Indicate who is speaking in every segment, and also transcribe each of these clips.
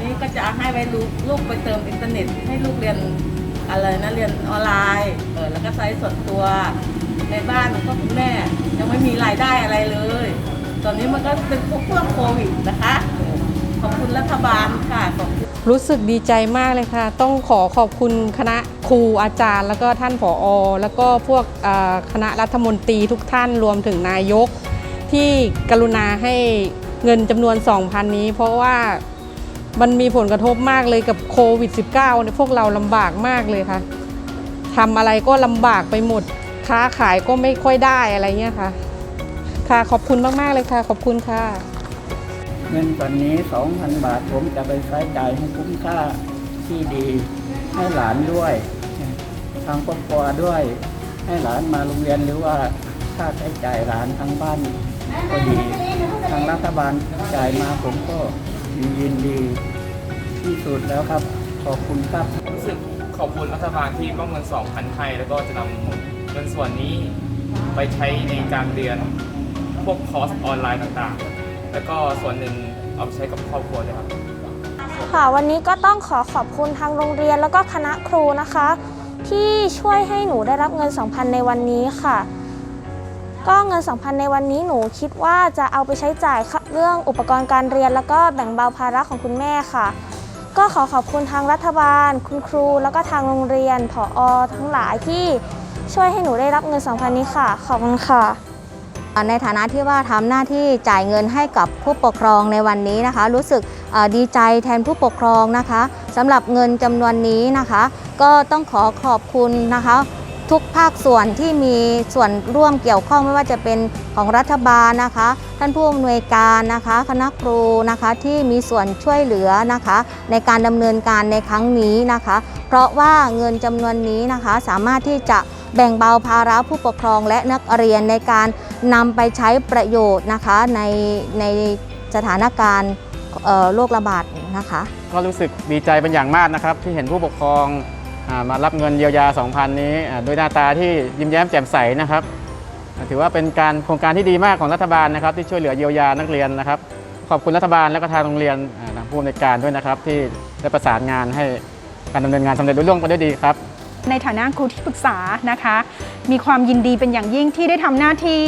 Speaker 1: นี่ก็จะให้ไว้ลูกไปเติมอินเทอร์เน็ต ให้ลูกเรียนอะไรนะเรียนออนไลน์เออแล้วก็ใช้ส่วนตัวในบ้านของพ่อคุณแม่ยังไม่มีรายได้อะไรเลย ตอนนี้มันก็เป็นพวกพวกโควิดนะคะขอบคุณรัฐบาลค่ะขอบคุณ
Speaker 2: รู้สึกดีใจมากเลยค่ะ ต้องขอขอบคุณคณะครูอาจารย์ แล้วก็ท่านผอแล้วก็พวกคณะรัฐมนตรีทุกท่านรวมถึงนายก ที่กรุณาให้เงินจำนวน 2,000 นี้ เพราะว่า มันมีผลกระทบมากเลยกับโควิด -19 เนี่ยพวกเราลำบากมากเลยค่ะทำอะไรก็ลำบากไปหมด ค้าขายก็ไม่ค่อยได้อะไรเงี้ยค่ะ ค่ะขอบคุณมากๆเลยค่ะ ขอบคุณค่ะ
Speaker 3: เงินตอนนี้ 2,000 บาทผมจะไปใช้จ่ายให้คุ้มค่าที่ดี ให้หลานด้วย ทางครอบครัวด้วย ให้หลานมาโรงเรียนหรือว่าค่าใช้จ่ายหลานทางบ้านก็ดี ทางรัฐบาลจ่ายมาผมก็ ยินดีที่สุดแล้วครับ ขอบคุณครับ
Speaker 4: รู้สึกขอบคุณรัฐบาลที่มอบเงิน 2,000ให้แล้วก็จะนำเงินส่วนนี้ไปใช้ในการเรียนพวกคอร์สออนไลน์ต่างๆ แล้วก็ส่วนหนึ่งเอาไปใช้กับครอบครัวด้วยครับ
Speaker 5: ค่ะ วันนี้ก็ต้องขอขอบคุณทางโรงเรียนแล้วก็คณะครูนะคะ ที่ช่วยให้หนูได้รับเงิน 2,000 ในวันนี้ค่ะ ก็เงิน 2,000 ในวันนี้หนูคิดว่าจะเอาไปใช้จ่ายค่ะเรื่องอุปกรณ์การเรียน แล้วก็แบ่งเบาภาระของคุณแม่ค่ะ ก็ขอขอบคุณทางรัฐบาล คุณครู แล้วก็ทางโรงเรียนผออทั้งหลายที่ช่วยให้หนูได้รับเงิน 2,000 นี้ค่ะ ขอบคุณค่ะ
Speaker 6: ในฐานะที่ว่าทำหน้าที่จ่ายเงินให้กับผู้ปกครองในวันนี้นะคะ รู้สึกดีใจแทนผู้ปกครองนะคะสำหรับเงินจำนวนนี้นะคะ ก็ต้องขอขอบคุณนะคะ ทุกภาคส่วนที่มีส่วนร่วมเกี่ยวข้องไม่ว่าจะเป็นของรัฐบาลนะคะ ท่านผู้อำนวยการนะคะ คณะครูนะคะที่มีส่วนช่วยเหลือนะคะ ในการดำเนินการในครั้งนี้นะคะ เพราะว่าเงินจำนวนนี้นะคะสามารถที่จะแบ่งเบาภาระผู้ปกครองและนักเรียนในการนำไปใช้ประโยชน์นะคะในในสถานการณ์โรคระบาดนะคะ
Speaker 7: ก็รู้สึกดีใจเป็นอย่างมากนะครับ ที่เห็นผู้ปกครอง มารับเงินเยียวยา 2,000 นี้อ่าด้วยหน้าตาที่ยิ้มแย้มแจ่มใสนะครับ ถือว่าเป็นการโครงการที่ดีมากของรัฐบาลนะครับ ที่ช่วยเหลือเยียวยานักเรียนนะครับ ขอบคุณรัฐบาลและก็ทางโรงเรียนทางผู้อำนวยการด้วยนะครับ ที่ได้ประสานงานให้การดำเนินงานสำเร็จรุ่ล่วงไปด้วยดีครับ
Speaker 8: ในฐานะครูที่ปรึกษานะคะ มีความยินดีเป็นอย่างยิ่งที่ได้ทำหน้าที่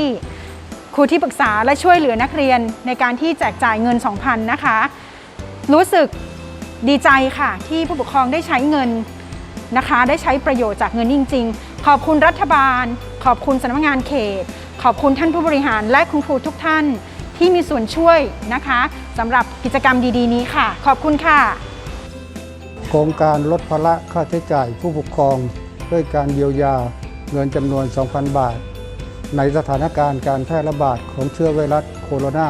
Speaker 8: ครูที่ปรึกษาและช่วยเหลือนักเรียนในการที่แจกจ่ายเงิน 2,000 นะคะ รู้สึกดีใจค่ะที่ผู้ปกครองได้ใช้เงิน นะคะ ได้ใช้ประโยชน์จากเงินจริง ๆ ขอบคุณรัฐบาล ขอบคุณสำนักงานเขต ขอบคุณท่านผู้บริหารและคุณครูทุกท่าน ที่มีส่วนช่วยนะคะสำหรับกิจกรรมดีๆ นี้ค่ะ ขอบคุณค่ะ
Speaker 9: โครงการลดภาระค่าใช้จ่ายผู้ปกครอง ด้วยการเยียวยาเงินจำนวน 2,000 บาท ในสถานการณ์การแพร่ระบาดของเชื้อไวรัสโคโรนา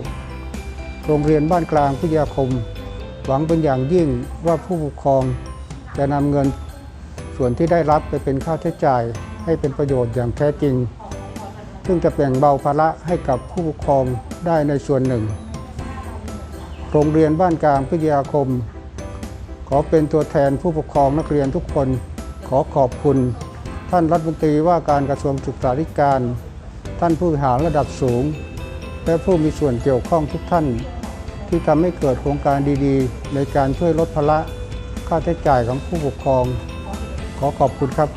Speaker 9: 2019 โรงเรียนบ้านกลางพิทยาคม หวังเป็นอย่างยิ่งว่าผู้ปกครอง จะนำเงินส่วนที่ได้รับไปเป็นค่าใช้จ่ายให้เป็นประโยชน์อย่างแท้จริง ซึ่งจะแบ่งเบาภาระให้กับผู้ปกครองได้ในส่วนหนึ่ง โรงเรียนบ้านกลางพิทยาคม ขอเป็นตัวแทนผู้ปกครองนักเรียนทุกคน ขอขอบคุณ ท่านรัฐมนตรีว่าการกระทรวงศึกษาธิการ ท่านผู้บริหารระดับสูง และผู้มีส่วนเกี่ยวข้องทุกท่าน ที่ทำให้เกิดโครงการดีๆ ในการช่วยลดภาระ ค่าใช้จ่ายของผู้ปกครอง ขอขอบคุณครับ